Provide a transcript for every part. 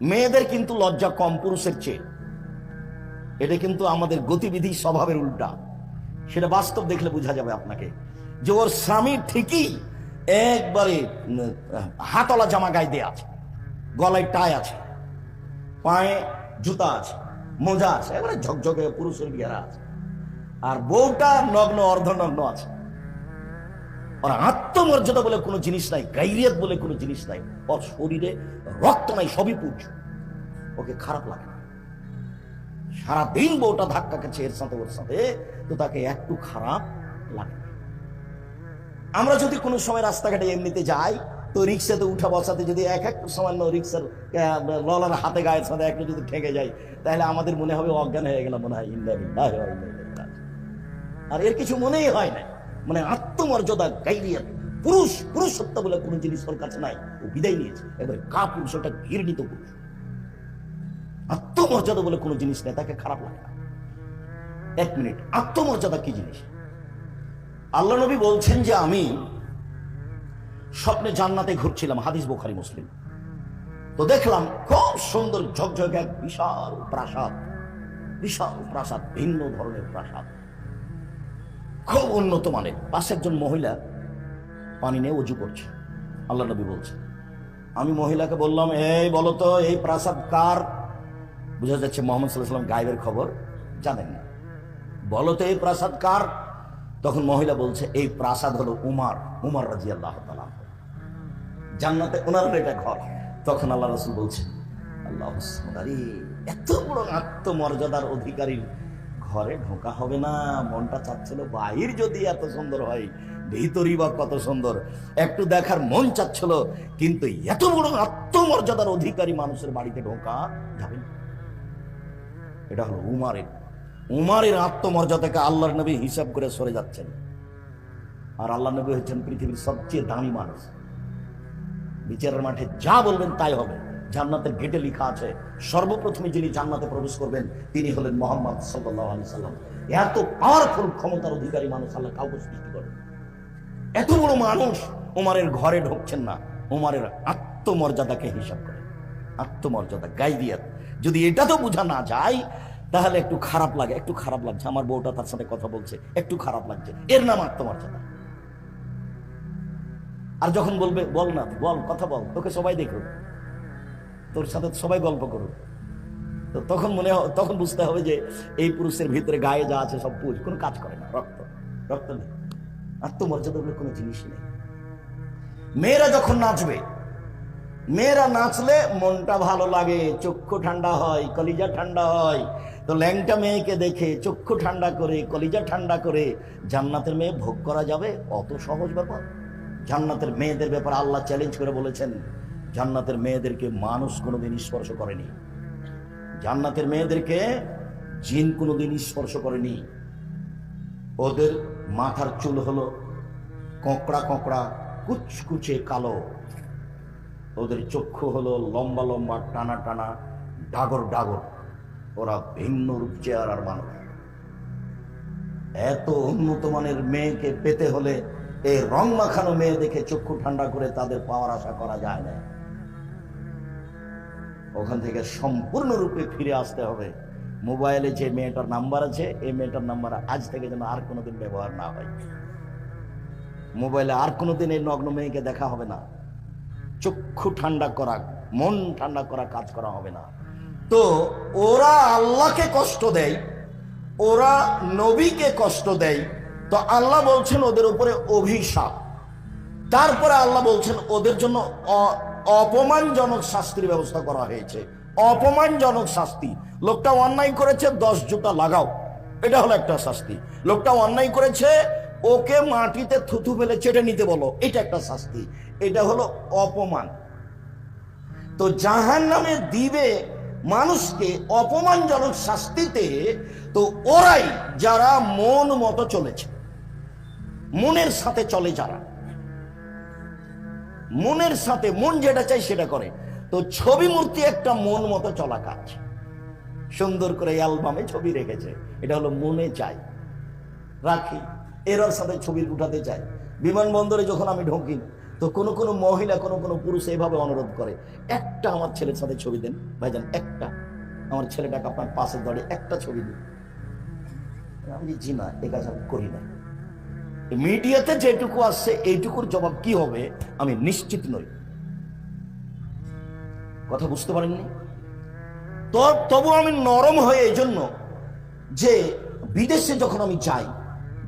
মেয়েদের কিন্তু লজ্জা কম, পুরুষের চেয়ে। এটা কিন্তু আমাদের গতিবিধি স্বভাবের উল্টা। সেটা বাস্তব দেখলে বোঝা যাবে আপনাকে। যে ওর স্বামী ঠিকই একবারে হাতলা জামা গায়ে দেয়া আছে। গলায় টাই আছে। পায়ে জুতা আছে। মোজা আছে। এবারে ঝকঝকে পুরুষের বিয়ারা আছে। আর বউটা নগ্ন, অর্ধনগ্ন আছে। ওর আত্মমর্যাদা বলে কোনো জিনিস নাই, গাইরিয়ত বলে কোনো জিনিস নাই, ওর শরীরে রক্ত নাই, সবই পুজ ওকে খারাপ লাগে সারাদিন বউটা ধাক্কা খাচ্ছে এর সাথে ওর সাথে, তো তাকে একটু খারাপ লাগে। আমরা যদি কোনো সময় রাস্তাঘাটে এমনিতে যাই, তো রিক্সাতে উঠা বসাতে যদি এক এক সামান্য রিক্সার ললার হাতে গায়ের সাথে একটু যদি ঠেকে যায় তাহলে আমাদের মনে হবে অজ্ঞান হয়ে গেলাম মনে হয়। আর এর কিছু মনেই হয় না মানে আত্মমর্যাদা গাইরিয়াত পুরুষ পুরুষত্ব বলে কোনো জিনিস ওর কাছে নাই। ও বিদায় নিয়েছে। এবার কা পুরুষ ওটা ঘৃণিত পুরুষ আত্মমর্যাদা বলে কোনো জিনিস নেই, তাকে খারাপ লাগে না। এক মিনিট, আত্মমর্যাদা কি জিনিস? আল্লাহ নবী বলছেন যে আমি স্বপ্নে জান্নাতে ঘুরছিলাম, হাদিস বোখারি, মুসলিম। তো দেখলাম খুব সুন্দর ঝকঝকে এক বিশাল প্রাসাদ। বিশাল প্রাসাদ, ভিন্ন ধরনের প্রাসাদ। খুব উন্নত মানের। পাশে একজন মহিলা পানি নিয়ে উজু করছে। আল্লাহ নবী বলছে, আমি মহিলাকে বললাম, এই বলো তো, এই প্রাসাদ কার? বোঝা যাচ্ছে মোহাম্মদ সাল্লাহ সাল্লাম গায়েবের খবর জানেন না। বলো তো, এই প্রাসাদ কার? তখন মহিলা বলছে, এই প্রাসাদ হলো উমার উমার রাজি আল্লাহ জান্নাতে ওনার এটা ঘর। তখন আল্লাহ রসুল বলছে, আল্লাহ এত বড় আত্মমর্যাদার অধিকারীর ঘরে ঢোকা হবে না, মনটা চাচ্ছিল বাহির যদি এত সুন্দর হয়, ভিতরই বা কত সুন্দর। একটু দেখার মন চাচ্ছিল, কিন্তু এত বড় আত্মমর্যাদার অধিকারী মানুষের বাড়িতে ঢোকা যাবে না। এটা হলো উমারের উমারের আত্মমর্যাদাকে আল্লাহর নবী হিসাব করে সরে যাচ্ছেন। আর আল্লাহ নবী হচ্ছেন পৃথিবীর সবচেয়ে দামি মানুষ। বিচারের মাঠে যা বলবেন তাই হবে। জান্নাতের গেটে লেখা আছে, সর্বপ্রথমে যিনি জান্নাতে প্রবেশ করবেন, তিনি হলেন মোহাম্মদ সাল্লাম। এত পাওয়ারফুল ক্ষমতার অধিকারী মানুষ আল্লাহ কাউকে সৃষ্টি করেন। এত বড় মানুষ উমারের ঘরে ঢুকছেন না, উমারের আত্মমর্যাদাকে হিসাব করে আত্মমর্যাদা গাইদিয়াত যদি এটা তো বোঝা না যায়, তাহলে একটু খারাপ লাগে, একটু খারাপ লাগছে। আমার বউটা তার সাথে কথা বলছে, একটু খারাপ লাগছে। এর নাম আত্মমর্যাদা। আর যখন বলবে, বল না, বল, কথা বল, তোকে সবাই দেখুক তোর সাথে সবাই গল্প করুক। তো তখন মনে তখন বুঝতে হবে যে এই পুরুষের ভিতরে গায়ে যা আছে সব পুজ কোনো কাজ করে না, রক্ত রক্ত নেই। আত্মমর্যাদা বলে কোনো জিনিস নেই। মেয়েরা যখন নাচবে, মেয়েরা নাচলে মনটা ভালো লাগে, চক্ষু ঠান্ডা হয়, কলিজা ঠান্ডা হয়। তো ল্যাংটা মেয়েকে দেখে চক্ষু ঠান্ডা করে, কলিজা ঠান্ডা করে জান্নাতের মেয়ে ভোগ করা যাবে? অত সহজ ব্যাপার। জান্নাতের মেয়েদের ব্যাপারে আল্লাহ চ্যালেঞ্জ করে বলেছেন জান্নাতের মেয়েদেরকে মানুষ কোনোদিন স্পর্শ করেনি। জান্নাতের মেয়েদেরকে জিন কোনোদিন স্পর্শ করেনি। ওদের মাথার চুল হলো কঁকড়া কঁকড়া, কুচকুচে কালো। ওদের চক্ষু হলো লম্বা লম্বা, টানা টানা, ডাগর ডাগর। ওরা ভিন্ন রূপ চেহারার মানুষ। এত উন্নত মানের মেয়েকে পেতে হলে এই রং মাখানো মেয়ে দেখে চক্ষু ঠান্ডা করে তাদের পাওয়ার আশা করা যায় না। ওখান থেকে সম্পূর্ণরূপে ফিরে আসতে হবে। মোবাইলে যে মেয়েটার নাম্বার আছে, এই মেয়েটার নাম্বার আজ থেকে যেন আর কোনোদিন ব্যবহার না হয়। মোবাইলে আর কোনোদিন এই নগ্ন মেয়েকে দেখা হবে না। চক্ষু ঠান্ডা করা, মন ঠান্ডা করা কাজ করা হবে না। তো ওরা আল্লাহকে কষ্ট দেয়, ওরা নবীকে কষ্ট দেয়। তো আল্লাহ বলছেন ওদের উপরে অভিশাপ। তারপরে আল্লাহ বলছেন, ওদের জন্য অপমানজনক শাস্তির ব্যবস্থা করা হয়েছে। অপমানজনক শাস্তি। লোকটা অন্যায় করেছে, দশ জুতা লাগাও। এটা হলো একটা শাস্তি। লোকটা অন্যায় করেছে, ওকে মাটিতে থুথু ফেলে চেটে নিতে বলো। এটা একটা শাস্তি। এটা হলো অপমান। তো জাহান নামে দিবে মানুষকে অপমানজনক শাস্তিতে, তো ওরাই যারা মন মতো চলেছে, মনের সাথে চলে যারা। মনের সাথে, মন যেটা চাই সেটা করে। তো ছবি মূর্তি একটা মন মতো চলা কাজ। সুন্দর করে অ্যালবামে ছবি রেখেছে। এটা হলো মনে চাই। রাখি, এরার সাথে ছবি উঠাতে চাই। বিমানবন্দরে যখন আমি ঢুকি, তো কোনো কোনো মহিলা, কোনো কোনো পুরুষ এইভাবে অনুরোধ করে, একটা আমার ছেলের সাথে ছবি দেন, ভাইজান, একটা। আমার ছেলেটাকে আপনার পাশে ধরে একটা ছবি দিন। আমি জি না, এ কাজ আমি করি না। মিডিয়াতে যেটুকু আসছে, এইটুকুর জবাব কি হবে, আমি নিশ্চিত নই। কথা বুঝতে পারেননি? তবু আমি নরম হয়ে এই জন্য যে বিদেশে যখন আমি যাই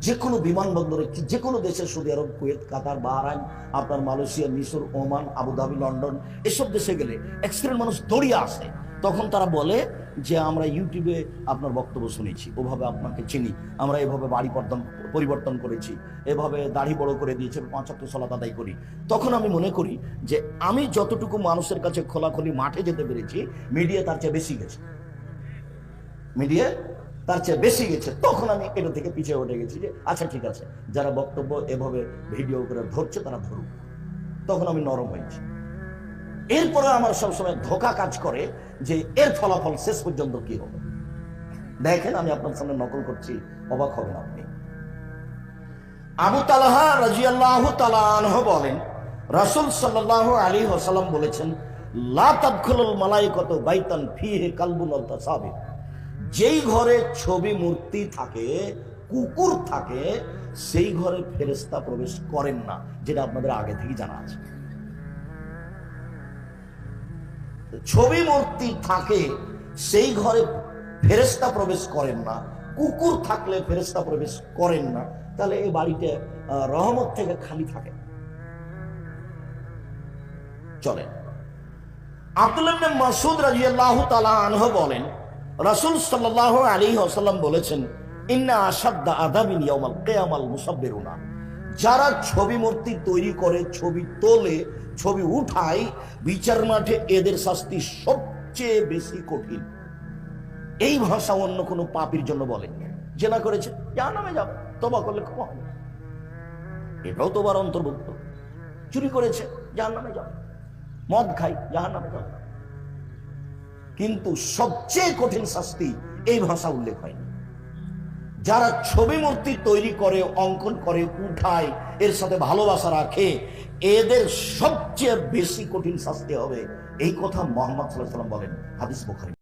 যে কোনো বিমানবন্দরে যে কোনো দেশে, Saudi Arab, Kuwait, Qatar, Bahrain, আপনার মালয়েশিয়া, মিশর, ওমান, আবুধাবি, লন্ডন, এসব দেশে গেলে এক্সিডেন্ট মানুষ দৌড়িয়ে আসে। তখন তারা বলে যে আমরা ইউটিউবে আপনার বক্তব্য শুনেছি, ওভাবে আপনাকে চিনি, আমরা এভাবে বাড়ি পর্দন পরিবর্তন করেছি, এভাবে দাড়ি বড় করে দিয়েছে পাঁচাত্তর সলাত আদায় করি। তখন আমি মনে করি যে আমি যতটুকু মানুষের কাছে খোলাখুলি মাঠে যেতে পেরেছি মিডিয়া তার চেয়ে বেশি গেছে। মিডিয়া তার চেয়ে বেশি গেছে। তখন আমি এটা থেকে পিছিয়ে উঠে গেছি যে আচ্ছা ঠিক আছে, যারা বক্তব্য এভাবে ভিডিও করে ধরছে, তারা ধরুক। তখন আমি নরম হয়েছি। এরপরে আমার সবসময় ধোকা কাজ করে যে এর ফলাফল শেষ পর্যন্ত কি হবে? দেখেন, আমি আপনার সামনে নকল করছি, অবাক হবেন আপনি। আবু তালাহা রাজিয়াল্লাহ তালাহ বলেন, রাসূল সাল্লাহ আলী ওসাল্লাম বলেছেন যেই ঘরে ছবি মূর্তি থাকে, কুকুর থাকে, সেই ঘরে ফেরেশতা প্রবেশ করেন না, যেটা আপনাদের আগে থেকে জানা আছে। ছবি মূর্তি থাকে, সেই ঘরে ফেরেশতা প্রবেশ করেন না। কুকুর থাকলে ফেরেশতা প্রবেশ করেন না। তাহলে এই বাড়িতে রহমত থেকে খালি থাকে। চলেন। আব্দুল্লাহ মাসুদ রাদিয়াল্লাহু তাআলা আনহু বলেন, রাসূল আলাইহি ওয়াসাল্লাম বলেছেন, ইন্না আশাদ্দা আযাবিন ইয়াউমাল কিয়ামাল মুসাব্বিরুনা। যারা ছবি মূর্তি তৈরি করে, ছবি তোলে, ছবি উঠায়, বিচার মাঠে এদের শাস্তি সবচেয়ে বেশি কঠিন। এই ভাষা অন্য কোনো পাপির জন্য বলেন জেনা করেছে যা নামে যাবে তবা করলে ক্ষমা হবে। এটাও তোবার অন্তর্ভুক্ত। চুরি করেছে, যার নামে যাবে মদ খাই যাহার নামে যাবে কিন্তু সবচেয়ে কঠিন শাস্তি এই ভাষা উল্লেখ হয়নি। যারা ছবি মূর্তি তৈরি করে, অঙ্কন করে, উঠায়, এর সাথে ভালোবাসা রাখে, এদের সবচেয়ে বেশি কঠিন শাস্তি হবে। এই কথা মোহাম্মদ সাল্লাহ সাল্লাম বলেন, হাদিস বুখারী।